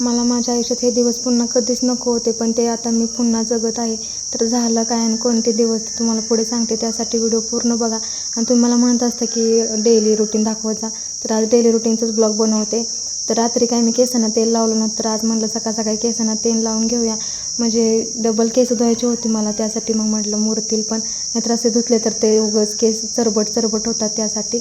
मला माझ्या आयुष्यात हे दिवस पुन्हा कधीच नको होते पण ते आता मी पुन्हा जगत आहे. तर झालं काय आणि कोणते दिवस ते तुम्हाला पुढे सांगते त्यासाठी व्हिडिओ पूर्ण बघा. आणि तुम्ही मला म्हणत असता की डेली रुटीन दाखवत जा. तर आज डेली रुटीनचंच ब्लॉग बनवते. तर रात्री काय मी केसांना तेल लावलं ना तर आज म्हटलं सकाळ सकाळी केसांना तेल लावून घेऊया. म्हणजे डबल केस धुवायची होती मला त्यासाठी मग म्हटलं मुरतील पण. नाहीतर असे धुतले तर ते उगच केस चरबट चरबट होतात त्यासाठी.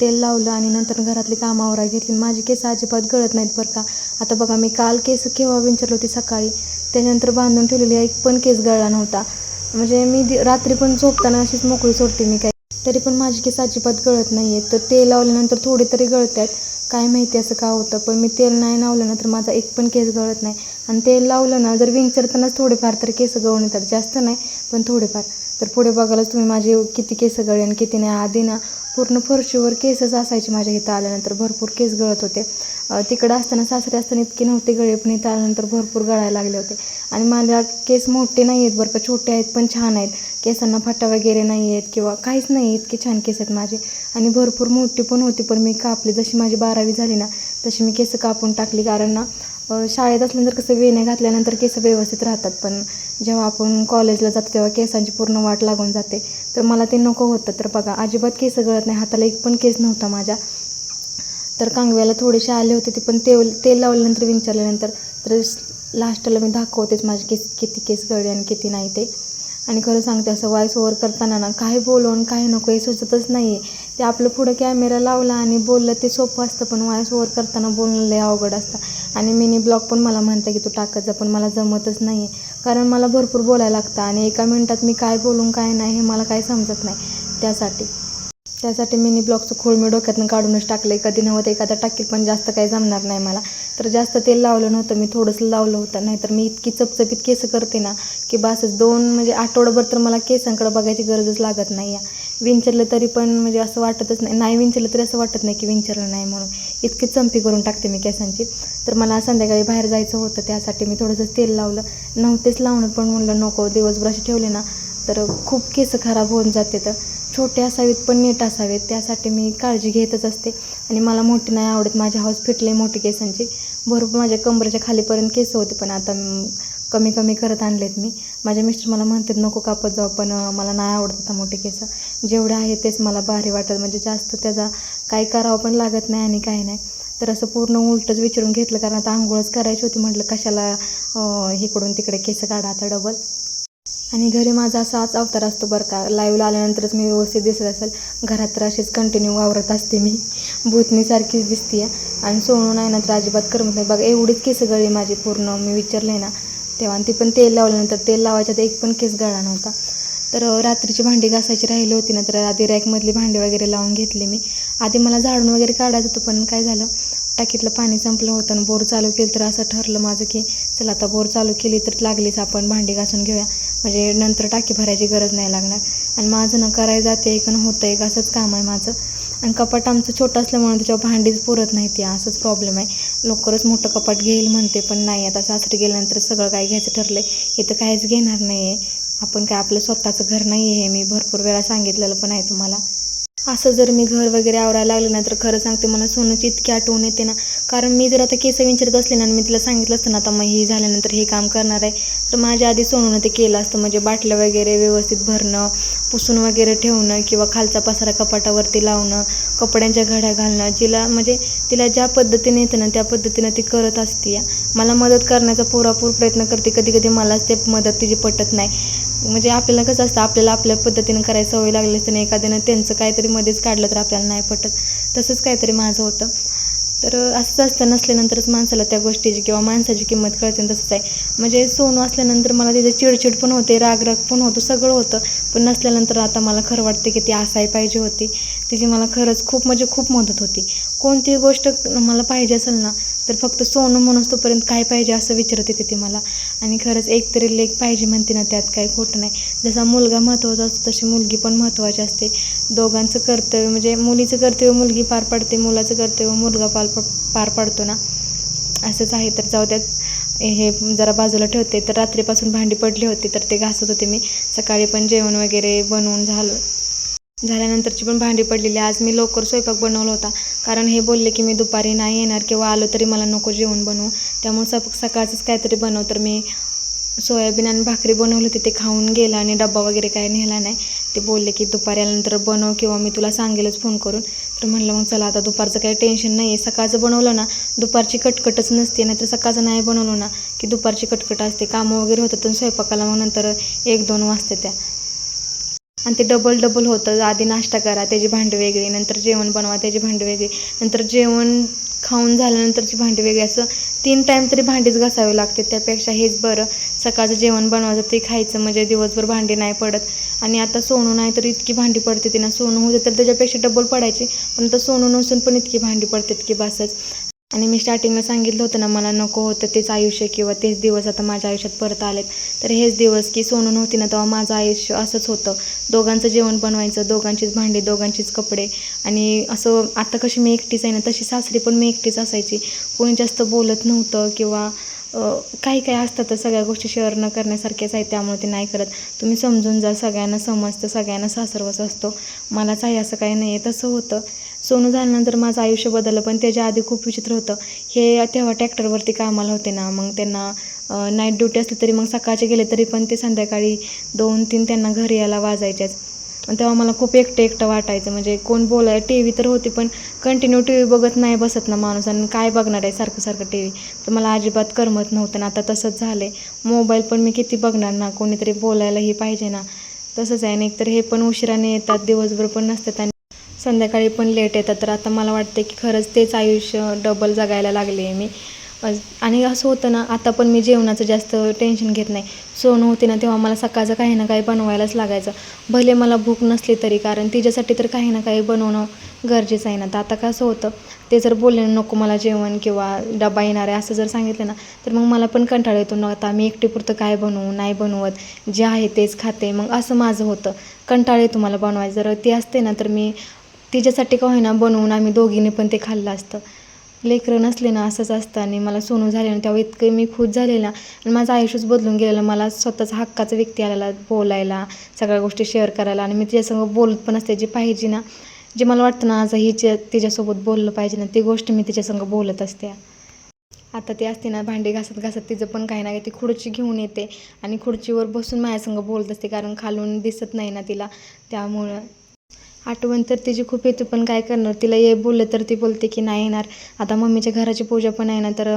तेल लावलं आणि नंतर घरातली कामं आवरा घेतली. माझी केस अजिबात गळत नाहीत बरं का. आता बघा मी काल केस केव्हा विंचरली होती सकाळी त्याच्यानंतर बांधून ठेवलेली एक पण केस गळला नव्हता. म्हणजे मी दि- रात्री पण झोपताना अशीच मोकळी सोडते मी काय तरी पण माझी केस अजिबात गळत नाही आहेत तर तेल लावल्यानंतर थोडे तरी गळत आहेत काय माहिती असं का होतं पण मी तेल नाही लावलं ना तर माझा एक पण केस गळत नाही. आणि तेल लावलं ना जर विंचरतानाच थोडेफार तर केस गळून येतात. जास्त नाही पण थोडेफार. तर पुढे बघायलाच तुम्ही माझे किती केस गळे आणि किती नाही. आधी ना पूर्ण फरशीवर केसच असायचे माझ्या इथं आल्यानंतर. भरपूर केस गळत होते. तिकडं असताना सासरे असताना इतके नव्हते गळे पण इथं आल्यानंतर भरपूर गळायला लागले होते. आणि माझ्या केस मोठे नाही आहेत बरं का छोटे आहेत पण छान आहेत. केसांना फाटा वगैरे नाही आहेत किंवा काहीच नाही इतके छान केस आहेत माझे. आणि भरपूर मोठी पण होती पण मी कापली. जशी माझी बारावी झाली ना तशी मी केस कापून टाकली. कारण ना शाळेत असल्यानंतर कसं वेण्या घातल्यानंतर केस व्यवस्थित राहतात पण जेव्हा आपण कॉलेजला जातो तेव्हा केसांची पूर्ण वाट लागून जाते. तर मला ते नको होतं. तर बघा अजिबात केस गळत नाही. हाताला एक पण केस नव्हता माझ्या. तर कांगव्याला थोडेसे आले होते ते पण तेल तेल लावल्यानंतर विंचरल्यानंतर तर लास्टला मी दाखवतेच माझे केस किती केस गळले आणि किती नाही ते. आणि खरं सांगते असं वॉईस ओव्हर करताना ना काय बोलून काय नको हे सुचतच नाही आहे ते आपलं पुढं कॅमेरा लावला आणि बोललं ते सोपं असतं पण वॉईस ओव्हर करताना बोलणं लय अवघड असतं. आणि मिनी ब्लॉग पण मला म्हणतं की तू टाकत जा पण मला जमतच नाही आहे कारण मला भरपूर बोलायला लागतं आणि एका मिनटात मी काय बोलून काय नाही हे मला काय समजत नाही त्यासाठी. त्यासाठी मिनी ब्लॉकचं खोळ मी डोक्यातनं काढूनच टाकलं कधी नव्हतं एखादा टाकेल पण जास्त काही जमणार नाही मला. तर जास्त तेल लावलं नव्हतं मी थोडंसं लावलं होतं. नाहीतर मी इतकी चपचपीत केस करते ना की बासच दोन म्हणजे आठवडाभर तर मला केसांकडे बघायची गरजच लागत नाही आहे विंचरलं तरी पण म्हणजे असं वाटतच नाही. नाही विंचरलं तरी असं वाटत नाही की विंचरलं नाही म्हणून. इतकी चंपी करून टाकते मी केसांची. तर मला संध्याकाळी बाहेर जायचं होतं त्यासाठी मी थोडंसं तेल लावलं. नव्हतेच लावणं पण म्हणलं नको. दिवसभर असे ठेवले ना तर खूप केस खराब होऊन जाते तर. छोटे असावेत पण नीट असावेत त्यासाठी मी काळजी घेतच असते. आणि मला मोठी नाही आवडत माझी हाऊस फिटले मोठी केसांची. भरपूर माझ्या कमरेच्या खालीपर्यंत केस होते पण आता कमी कमी करत आणलेत मी. माझ्या मिस्टर मला म्हणतात नको कापत जाऊ पण मला नाही आवडत आता मोठे केस. जेवढे आहे तेच मला भारी वाटत म्हणजे जास्त त्याचा काही करावं पण लागत नाही आणि काही नाही. तर असं पूर्ण उलटच विचारून घेतलं कारण आता आंघोळच करायची होती. म्हटलं कशाला इकडून तिकडे केस काढा आता डबल आणि घरी माझा असाच अवतार असतो बरं का. लाईव्हला आल्यानंतरच मी व्यवस्थित दिसत असेल. घरात तर अशीच कंटिन्यू वावरत असते मी. भूतनीसारखीच दिसते आणि सोनू नाही ना तर अजिबात करमत नाही. बघा एवढीच केस गळली माझी पूर्ण. मी विचारले ना तेव्हा ती पण तेल लावल्यानंतर तेल लावायच्या तर एक पण केस गळा नव्हता. तर रात्रीची भांडी घासायची राहिली होती ना तर आधी रॅकमधली भांडी वगैरे लावून घेतली मी. आधी मला झाडून वगैरे काढायचं होतं पण काय झालं? टाकीतलं पाणी संपलं होतं आणि बोर चालू केलं तर असं ठरलं माझं की चला आता बोर चालू केली तर लागलीच आपण भांडी घासून घेऊया. म्हणजे नंतर टाकी भरायची गरज नाही लागणार. आणि माझं ना करायला जाते एक आणि होतं एक असंच काम आहे माझं. आणि कपाट आमचं छोटं असल्यामुळे त्याच्यावर भांडीच पुरत नाही ती असंच प्रॉब्लेम आहे. लवकरच मोठं कपाट घेईल म्हणते पण नाही आता सासरी गेल्यानंतर सगळं काय घ्यायचं ठरलं आहे इथं काहीच घेणार नाही आहे आपण काय आपलं स्वतःचं घर नाही आहे हे मी भरपूर वेळा सांगितलेलं पण आहे तुम्हाला. असं जर मी घर वगैरे आवरायला लागले ना तर खरं सांगते मला सोनूची इतकी आठवण येते ना. कारण मी जर आता केस विचारत असले ना आणि मी तिला सांगितलं असतं ना आता मग ही झाल्यानंतर हे काम करणार आहे तर माझ्या आधी सोनूनं ते केलं असतं. म्हणजे बाटल्या वगैरे व्यवस्थित भरणं पुसून वगैरे ठेवणं किंवा खालचा पसारा कपाटावरती लावणं कपड्यांच्या घड्या घालणं. जिला म्हणजे तिला ज्या पद्धतीने येतं ना त्या पद्धतीनं ती करत असते मला मदत करण्याचा पुरापूर प्रयत्न करते. कधी कधी मलाच ते मदत तिची पटत नाही. म्हणजे आपल्याला कसं असतं आपल्याला आपल्या पद्धतीनं करायला सवय लागली असते ना एखाद्यानं त्यांचं काहीतरी मध्येच काढलं तर आपल्याला नाही पटत. तसंच काहीतरी माझं होतं. तर असंच असतं नसल्यानंतरच माणसाला त्या गोष्टीची किंवा माणसाची किंमत कळते तसंच आहे. म्हणजे सोनू असल्यानंतर मला तिथे चिडचिड पण होते रागराग पण होतो सगळं होतं. पण नसल्यानंतर आता मला खरं वाटते की ती असाय पाहिजे होती. तिची मला खरंच खूप म्हणजे खूप मदत होती. कोणती गोष्ट मला पाहिजे असेल ना तर फक्त सोनू म्हणून तोपर्यंत काय पाहिजे असं विचारत येते ती मला. आणि खरंच एक तरी लेख पाहिजे म्हणते ना त्यात काही खोटं नाही. जसा मुलगा महत्त्वाचा असतो तशी मुलगी पण महत्त्वाची असते. दोघांचं कर्तव्य म्हणजे मुलीचं कर्तव्य मुलगी पार पाडते मुलाचं कर्तव्य मुलगा पार पार पाडतो ना. असंच आहे तर जाऊ द्यात. हे जरा बाजूला ठेवते. तर रात्रीपासून भांडी पडली होती तर ते घासत होते मी. सकाळी पण जेवण वगैरे बनवून झालं. झाल्यानंतरची पण भांडी पडलेली. आज मी लवकर स्वयंपाक बनवला होता. कारण हे बोलले की मी दुपारी नाही येणार किंवा आलो तरी मला नको जेवण बनवू. त्यामुळे सप सकाळचंच काहीतरी बनव तर मी सोयाबीन आणि भाकरी बनवली होती. ते खाऊन गेला आणि डब्बा वगैरे काही नेला नाही. ते बोलले की दुपारी आल्यानंतर बनव किंवा मी तुला सांगेलच फोन करून. तर म्हणलं मग चला आता दुपारचं काही टेन्शन नाही आहे सकाळचं बनवलं ना दुपारची कटकटच नसते. नाहीतर सकाळचं नाही बनवलं ना की दुपारची कटकट असते. कामं वगैरे होतात तर स्वयंपाकाला मग नंतर एक दोन वाजते त्या. आणि ते डबल डबल होतं. आधी नाश्ता करा त्याची भांडी वेगळी नंतर जेवण बनवा त्याची भांडी वेगळी नंतर जेवण खाऊन झाल्यानंतरची भांडी वेगळी. असं तीन टाईम तरी भांडीच घासावी लागते. त्यापेक्षा हेच बरं. सकाळचं जेवण बनवायचं ते खायचं. म्हणजे दिवसभर भांडी नाही पडत. आणि आता सोनू नाही तर इतकी भांडी पडते ना सोनू होते तर त्याच्यापेक्षा डबल पडायची. पण आता सोनू नसून पण इतकी भांडी पडतात की बसच. आणि मी स्टार्टिंगला सांगितलं होतं ना मला नको होतं तेच आयुष्य किंवा तेच दिवस आता माझ्या आयुष्यात परत आलेत. तर हेच दिवस की सोनू नव्हती ना तेव्हा माझं आयुष्य असंच होतं. दोघांचं जेवण बनवायचं दोघांचीच भांडी दोघांचीच कपडे. आणि असं आता कशी मी एकटीच आहे ना तशी सासरी पण मी एकटीच असायची. कोणी जास्त बोलत नव्हतं किंवा काही काही असतात तर सगळ्या गोष्टी शेअर न करण्यासारख्याच आहेत त्यामुळे ते नाही करत. तुम्ही समजून जा सगळ्यांना समजतं सगळ्यांना सासरवच असतो. मलाच आहे असं काही नाही आहे तसं होतं. सोनू झाल्यानंतर माझं आयुष्य बदललं पण त्याच्या आधी खूप विचित्र होतं. हे तेव्हा ट्रॅक्टरवरती कामाला होते ना मग त्यांना नाईट ड्युटी असली तरी मग सकाळचे गेले तरी पण ते संध्याकाळी दोन तीन त्यांना घरी यायला वाजायच्याच. आणि तेव्हा मला खूप एकटं एकटं वाटायचं म्हणजे कोण बोलाय टी व्ही तर होती पण कंटिन्यू टी व्ही बघत नाही बसत ना माणूस आणि काय बघणार आहे सारखं सारखं टी व्ही तर मला अजिबात करमत नव्हतं ना आता तसंच झालं आहे मोबाईल पण मी किती बघणार ना कोणीतरी बोलायलाही पाहिजे ना. तसंच आहे आणि एकतर हे पण उशिराने येतात दिवसभर पण नसतात आणि संध्याकाळी पण लेट येतात. तर आता मला वाटते की खरंच तेच आयुष्य डबल जगायला लागले आहे मी. आणि असं होतं ना आता पण मी जेवणाचं जास्त टेन्शन घेत नाही. सोनं होती ना तेव्हा मला सकाळचं काही ना काही बनवायलाच लागायचं. भले मला भूक नसली तरी कारण तिच्यासाठी तर काही ना काही बनवणं गरजेचं आहे ना. तर आता कसं होतं ते जर बोलले नको मला जेवण किंवा डबा येणार आहे असं जर सांगितलं ना तर मग मला पण कंटाळा येतो ना आता मी एकटीपुरतं काय बनवू नाही बनवत. जे आहे तेच खाते. मग असं माझं होतं. कंटाळा येतो मला बनवायचं. जर ती असते ना तर मी तिच्यासाठी का होईना बनवून आम्ही दोघींनी पण ते खाल्लं असतं. लेकरं नसले ना असंच असतं आणि मला सोनू झाले ना तेव्हा इतकं मी खुश झाले ना. आणि माझं आयुष्यच बदलून गेलेलं. मला स्वतःचा हक्काचा व्यक्ती आलेला बोलायला सगळ्या गोष्टी शेअर करायला आणि मी तिच्यासंग बोलत पण असते. जे पाहिजे ना जे मला वाटतं ना आज हिच्या तिच्यासोबत बोललं पाहिजे ना ती गोष्ट मी तिच्यासंग बोलत असते. आता ती असते ना भांडी घासत घासत तिचं पण काही ना काही ती खुर्ची घेऊन येते आणि खुर्चीवर बसून माझ्यासंग बोलत असते कारण खालून दिसत नाही ना तिला. त्यामुळं आठवण तर तिची खूप येते पण काय करणार? तिला ये बोललं तर ती बोलते की नाही येणार. आता मम्मीच्या घराची पूजा पण आहे ना तर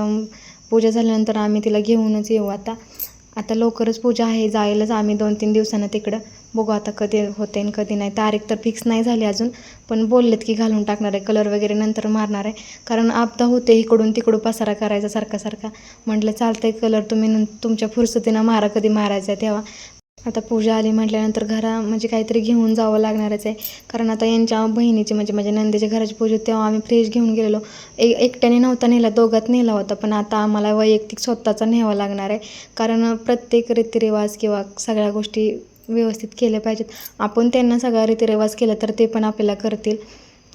पूजा झाल्यानंतर आम्ही तिला घेऊनच येऊ आता. आता लवकरच पूजा आहे जायलाच आम्ही दोन तीन दिवसानं तिकडं. बघू आता कधी होते आणि कधी नाही. तारीख तर फिक्स नाही झाली अजून पण बोललेत की घालून टाकणार आहे. कलर वगैरे नंतर मारणार आहे. कारण आपदा होते इकडून तिकडून पसारा करायचा सारखा सारखा म्हटलं चालतंय कलर तुम्ही न तुमच्या फुरसतीनं मारा कधी मारायचा आहे तेव्हा. आता पूजा आली म्हटल्यानंतर घरा म्हणजे काहीतरी घेऊन जावं लागणारच आहे. कारण आता यांच्या बहिणीची म्हणजे माझ्या नंदेच्या घराची पूजा होती, तेव्हा आम्ही फ्रीज घेऊन गेलेलो. एक एकट्याने नव्हता नेला दोघात नेला होता पण आता आम्हाला वैयक्तिक स्वतःचा न्यावा लागणार आहे. कारण प्रत्येक रीतिरिवाज किंवा सगळ्या गोष्टी व्यवस्थित केल्या पाहिजेत. आपण त्यांना सगळा रीतिरिवाज केला तर ते पण आपल्याला करतील.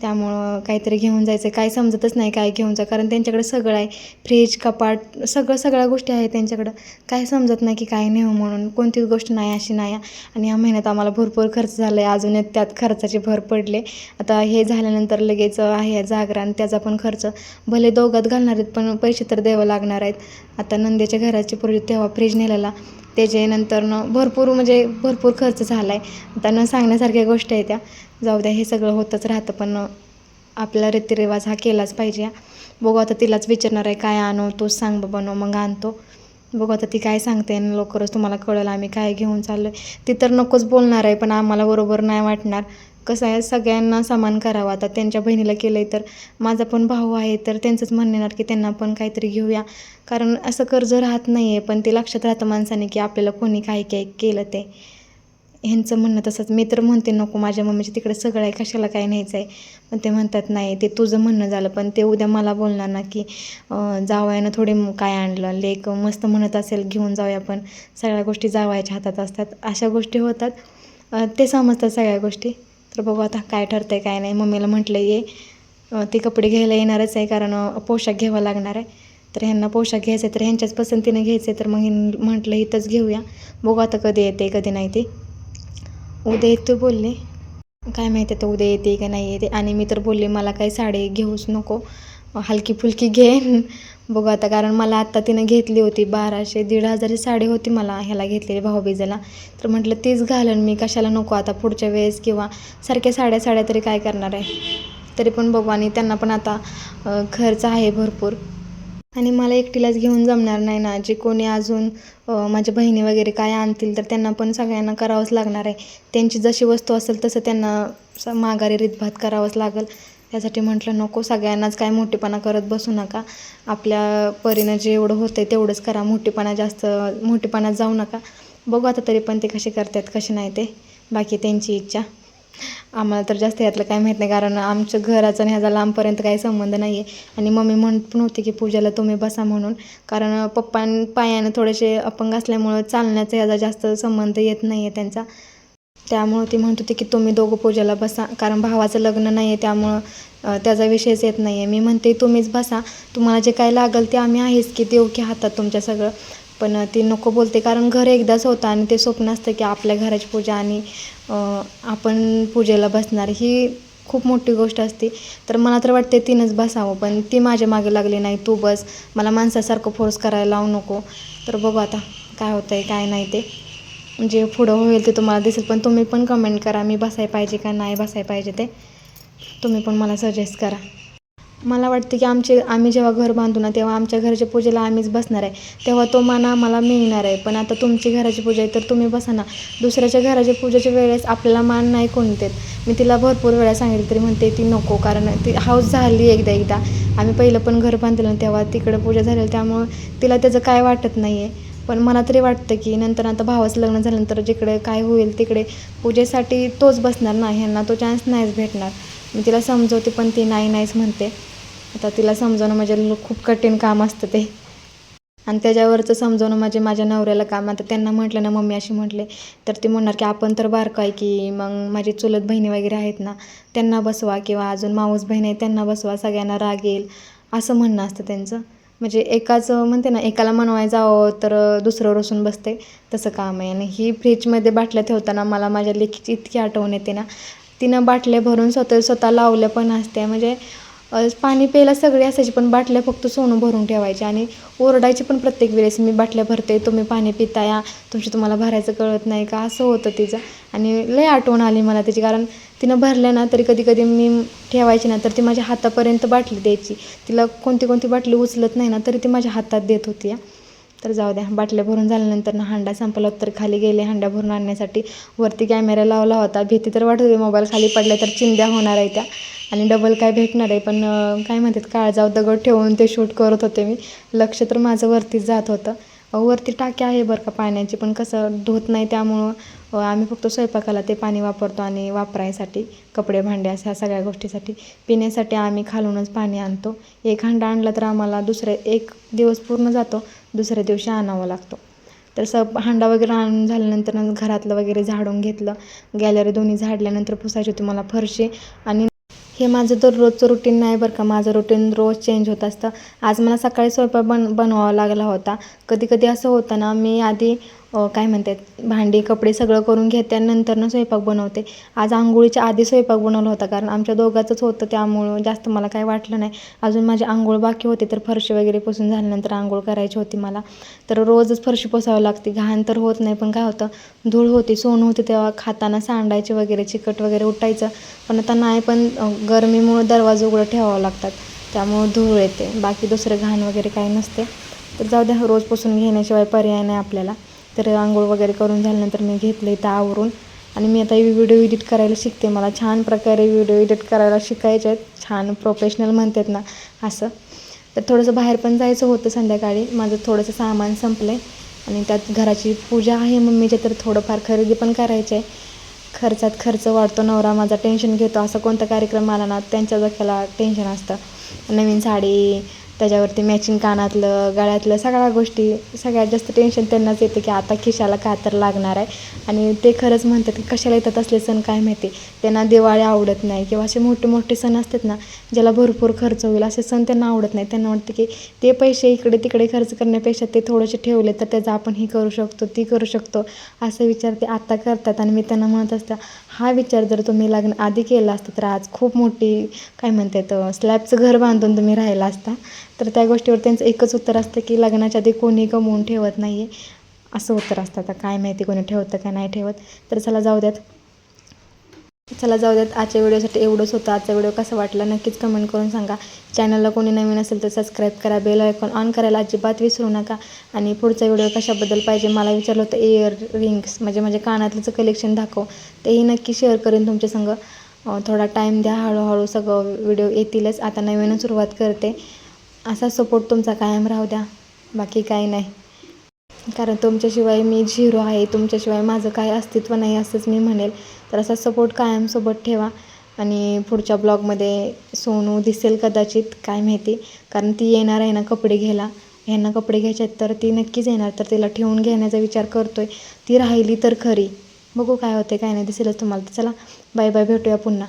त्यामुळं काहीतरी घेऊन जायचं काय समजतच नाही काय घेऊन जा कारण त्यांच्याकडे सगळं आहे. फ्रीज कपाट सगळं सगळ्या गोष्टी आहेत त्यांच्याकडं. काय समजत नाही की काय नेऊ म्हणून. कोणतीच गोष्ट नाही अशी नाही. आणि या महिन्यात आम्हाला भरपूर खर्च झाला आहे अजून त्यात खर्चाची भर पडले. आता हे झाल्यानंतर लगेच आहे जागरण त्याचा पण खर्च. भले दोघात घालणार आहेत पण पैसे तर द्यावं लागणार आहेत. आता नंदेच्या घराची पूर्वी तेव्हा फ्रीज नेलेला. त्याच्यानंतरनं भरपूर म्हणजे भरपूर खर्च झाला आहे आता न सांगण्यासारख्या गोष्टी आहेत त्या. जाऊ द्या हे सगळं होतंच राहतं पण आपला रीतिरिवाज हा केलाच पाहिजे. बघू आता तिलाच विचारणार आहे काय आणू तूच सांग बाबा मग आणतो. बघू आता ती काय सांगते आणि लवकरच तुम्हाला कळेल आम्ही काय घेऊन चाललो आहे ती तर नकोच बोलणार आहे पण आम्हाला बरोबर नाही वाटणार. कसं आहे सगळ्यांना समान करावं. आता त्यांच्या बहिणीला केलं आहे तर माझा पण भाऊ आहे तर त्यांचंच म्हणणं येणार की त्यांना पण काहीतरी घेऊया. कारण असं कर्ज राहत नाही आहे पण ते लक्षात राहतं माणसाने की आपल्याला कोणी काय काय केलं ते. ह्यांचं म्हणणं तसंच. मी तर म्हणते नको माझ्या मम्मीच्या तिकडे सगळं आहे कशाला काय न्यायचं आहे? पण ते म्हणतात नाही ते तुझं म्हणणं झालं. पण ते उद्या मला बोलणार ना की जावयानं थोडे काय आणलं. लेक मस्त म्हणत असेल घेऊन जाऊया पण सगळ्या गोष्टी जावयाच्या हातात असतात. अशा गोष्टी होतात. ते समजतात सगळ्या गोष्टी. तर बघू आता काय ठरतं आहे काय नाही. मम्मीला म्हटलं ये ते कपडे घ्यायला येणारच आहे कारण पोशाख घ्यावा लागणार आहे. तर ह्यांना पोशाख घ्यायचा आहे तर ह्यांच्याच पसंतीने घ्यायचं आहे तर मग म्हटलं इथंच घेऊया. बघू आता कधी येते कधी नाही ते. उद्या येतो बोलले काय माहिती आता उद्या येते का नाही येते. आणि मी तर बोलले मला काही साडी घेऊच नको. हलकी फुलकी घेईन बघू आता कारण मला आत्ता तिनं घेतली होती बाराशे दीड हजारची साडी होती मला ह्याला घेतलेली भाऊबीजेला. तर म्हटलं तीच घालन. मी कशाला नको आता पुढच्या वेळेस किंवा सारख्या साड्या साड्या तरी काय करणार आहे? तरी पण बघू. आणि त्यांना पण आता खर्च आहे भरपूर. आणि मला एकटीलाच घेऊन जमणार नाही ना. जे कोणी अजून माझ्या बहिणी वगैरे काय आणतील तर त्यांना पण सगळ्यांना करावंच लागणार आहे. त्यांची जशी वस्तू असेल तसं त्यांना स माघारी रीतभात करावंच लागेल. त्यासाठी म्हटलं नको सगळ्यांनाच काय मोठेपणा करत बसू नका. आपल्या परीनं जे एवढं होतं आहे तेवढंच करा. मोठेपणा जास्त मोठेपणात जाऊ नका. बघू आता तरी पण ते कसे करतात कसे नाही ते. बाकी त्यांची इच्छा. आम्हाला तर जास्त यातलं काय माहीत नाही कारण आमचं घराचा आणि ह्याचा लांबपर्यंत काही संबंध नाही आहे आणि मम्मी म्हणत पण होती की पूजाला तुम्ही बसा म्हणून. कारण पप्पां पायानं थोडेसे अपंग असल्यामुळं चालण्याचा ह्याचा जास्त संबंध येत नाही आहे त्यांचा. त्यामुळं ती म्हणत होती की तुम्ही दोघं पूजाला बसा. कारण भावाचं लग्न नाही आहे त्यामुळं त्याचा विषयच येत नाही आहे मी म्हणते तुम्हीच बसा. तुम्हाला जे काय लागेल ते आम्ही आहेच की देऊ की हातात तुमच्या सगळं. पण ती नको बोलते. कारण घर एकदाच होतं आणि ते स्वप्न असतं की आपल्या घराची पूजा आणि आपण पूजेला बसणार. ही खूप मोठी गोष्ट असते. तर मला तर वाटते तिनंच बसावं पण ती माझ्या मागे लागली नाही. तू बस. मला माणसासारखं फोर्स करायला लावू नको. तर बघू आता काय होतं आहे काय नाही ते. जे पुढं होईल ते तुम्हाला दिसेल पण तुम्ही पण कमेंट करा. मी बसाय पाहिजे का नाही बसाय पाहिजे ते. तुम्ही पण मला सजेस्ट करा. मला वाटतं की आमचे आम्ही जेव्हा घर बांधू ना तेव्हा आमच्या घराच्या पूजेला आम्हीच बसणार आहे. तेव्हा तो मान आम्हाला मिळणार आहे. पण आता तुमची घराची पूजा आहे तर तुम्ही बसा ना. दुसऱ्याच्या घराच्या पूजेच्या वेळेस आपल्याला मान नाही कोण देत. मी तिला भरपूर वेळा सांगितलं तरी म्हणते ती नको कारण ती हाऊस झाली एकदा एकदा. आम्ही पहिलं पण घर बांधलं तेव्हा तिकडं पूजा झालेली त्यामुळं तिला त्याचं काय वाटत नाही आहे पण मला तरी वाटतं की नंतर आता भावाचं लग्न झाल्यानंतर जिकडे काय होईल तिकडे पूजेसाठी तोच बसणार ना ह्यांना तो चान्स नाहीच भेटणार. मी तिला समजवते पण ती नाही नाहीच म्हणते. आता तिला समजवणं म्हणजे खूप कठीण काम असतं ते. आणि त्याच्यावरचं समजवणं म्हणजे माझ्या नवऱ्याला काम. आता त्यांना म्हटलं ना मम्मी अशी म्हटले तर ती म्हणणार की आपण तर बारकं आहे की मग माझी चुलत बहिणी वगैरे आहेत ना त्यांना बसवा किंवा अजून माऊस बहीण आहे त्यांना बसवा सगळ्यांना राग येईल. असं म्हणणं असतं त्यांचं. म्हणजे एकाच म्हणते ना एकाला मनवाय जावं तर दुसरं रोसून बसते. तसं काम आहे. आणि ही फ्रीजमध्ये बाटल्या ठेवताना मला माझ्या लेखीची इतकी आठवण येते ना. तिनं बाटल्या भरून स्वतः स्वतः लावल्या पण असते म्हणजे पाणी प्यायला सगळी असायची पण बाटल्या फक्त सोनं भरून ठेवायची. आणि ओरडायची पण प्रत्येक वेळेस मी बाटल्या भरते तुम्ही पाणी पिताया तुमची तुम्हाला भरायचं कळत नाही का? असं होतं तिचं. आणि लय आठवण आली मला त्याची. कारण तिनं भरल्या ना तरी कधी कधी मी ठेवायची ना तर ती माझ्या हातापर्यंत बाटली द्यायची. तिला कोणती कोणती बाटली उचलत नाही ना तरी ती माझ्या हातात देत होती या तर जाऊ द्या बाटल्या भरून झाल्यानंतर ना हांडा संपला तर खाली गेले हांडा भरून आणण्यासाठी वरती कॅमेरा लावला होता. भीती तर वाटत होती मोबाईल खाली पडल्या तर चिंध्या होणार आहे त्या. आणि डबल काय भेटणार आहे पण काय म्हणतात काळजाव दगड ठेवून ते शूट करत होते मी. लक्ष तर माझं वरतीच जात होतं. वरती टाकी आहे बरं का पाण्याची पण कसं धुत नाही त्यामुळं आम्ही फक्त स्वयंपाकाला ते पाणी वापरतो आणि वापरायसाठी कपडे भांडे अशा ह्या सगळ्या गोष्टीसाठी. पिण्यासाठी आम्ही खालूनच पाणी आणतो. एक हांडा आणला तर आम्हाला दुसरे एक दिवस पूर्ण जातो. दुसऱ्या दिवशी आणावा लागतो. तर सब हांडा वगैरे आणून झाल्यानंतर घरातलं वगैरे झाडून घेतलं. गॅलरी दोन्ही झाडल्यानंतर पुसायची होती मला फरशी. आणि हे माझं तर रोजचं रुटीन नाही बरं का. माझं रुटीन रोज चेंज होत असतं. आज मला सकाळी स्वयंपाक बन बनवावा लागला होता. कधी कधी असं होतं ना मी आधी काय म्हणतात भांडी कपडे सगळं करून घेते आणि नंतरनं स्वयंपाक बनवते. आज आंघोळीच्या आधी स्वयंपाक बनवला होता कारण आमच्या दोघांचंच होतं त्यामुळं जास्त मला काय वाटलं नाही. अजून माझी आंघोळ बाकी होती तर फरशी वगैरे पुसून झाल्यानंतर आंघोळ करायची होती मला. तर रोजच फरशी पुसावी लागते घाण तर होत नाही पण काय होतं धूळ होती सोनं होती तेव्हा खाताना सांडायचे वगैरे चिकट वगैरे उठायचं. पण आता नाही पण गरमीमुळं दरवाजा उघडं ठेवावं लागतात. त्यामुळं धूळ येते बाकी दुसरं घाण वगैरे काही नसते. तर जाऊ द्या रोज पुसून घेण्याशिवाय पर्याय नाही आपल्याला. तर आंघोळ वगैरे करून झाल्यानंतर मी घेतलं इथं आवरून. आणि मी आता व्हिडिओ एडिट करायला शिकते. मला छान प्रकारे व्हिडिओ एडिट करायला शिकायचे आहेत छान प्रोफेशनल म्हणतात ना असं. तर थोडंसं बाहेर पण जायचं होतं संध्याकाळी. माझं थोडंसं सामान संपलं आहे आणि त्यात घराची पूजा आहे मम्मीच्या तर थोडंफार खरेदी पण करायची आहे. खर्चात खर्च वाढतो नवरा माझा टेन्शन घेतो. असा कोणता कार्यक्रम आला ना त्यांच्या डोक्याला टेन्शन असतं. नवीन साडी त्याच्यावरती मॅचिंग कानातलं गळ्यातलं सगळ्या गोष्टी सगळ्यात जास्त टेन्शन त्यांनाच येतं की आता खिशाला काय तर लागणार आहे. आणि ते खरंच म्हणतात की कशाला येतात असले सण काय माहिती? त्यांना दिवाळी आवडत नाही किंवा असे मोठे मोठे सण असतात ना ज्याला भरपूर खर्च होईल असे सण त्यांना आवडत नाही. त्यांना वाटतं की ते पैसे इकडे तिकडे खर्च करण्यापेक्षा ते थोडेसे ठेवले तर त्याचा आपण ही करू शकतो ती करू शकतो असे विचार ते आत्ता करतात. आणि मी त्यांना म्हणत असतं हा विचार जर तुम्ही लग्न आधी केला असता तर आज खूप मोठी काय म्हणतात स्लॅबचं घर बांधून तुम्ही राहिला असता. तर त्या गोष्टीवर त्यांचं एकच उत्तर असतं की लग्नाच्या आधी कोणी कमवून ठेवत नाही आहे असं उत्तर असतं. आता काय माहिती कोणी ठेवतं का नाही ठेवत. तर चला जाऊ द्यात. चला जाऊ द्यात. आजच्या व्हिडिओसाठी एवढंच होतं. आजचा व्हिडिओ कसा वाटला नक्कीच कमेंट करून सांगा. चॅनलला कोणी नवीन असेल तर सबस्क्राईब करा. बेल आयकॉन ऑन करायला अजिबात विसरू नका. आणि पुढचा व्हिडिओ कशाबद्दल पाहिजे मला विचारलं होतं. इयर रिंग्स म्हणजे माझ्या कानातलंचं कलेक्शन दाखव. तेही नक्की शेअर करेन तुमच्या संग. थोडा टाईम द्या. हळूहळू सगळं व्हिडिओ येतीलच. आता नवीन सुरुवात करते. असा सपोर्ट तुमचा कायम राहू द्या. बाकी काही नाही. कारण तुमच्याशिवाय मी झिरो आहे. तुमच्याशिवाय माझं काय अस्तित्व नाही असंच मी म्हणेल. तर असा सपोर्ट कायमसोबत ठेवा. आणि पुढच्या ब्लॉगमध्ये सोनू दिसेल कदाचित काय माहिती. कारण ती येणार आहे ना कपडे घ्यायला. ह्यांना कपडे घ्यायचे आहेत तर ती नक्कीच येणार. तर तिला ठेवून घेण्याचा विचार करतोय. ती राहिली तर खरी. बघू काय होते काय नाही दिसेलच तुम्हाला तर. चला बाय बाय भेटूया पुन्हा.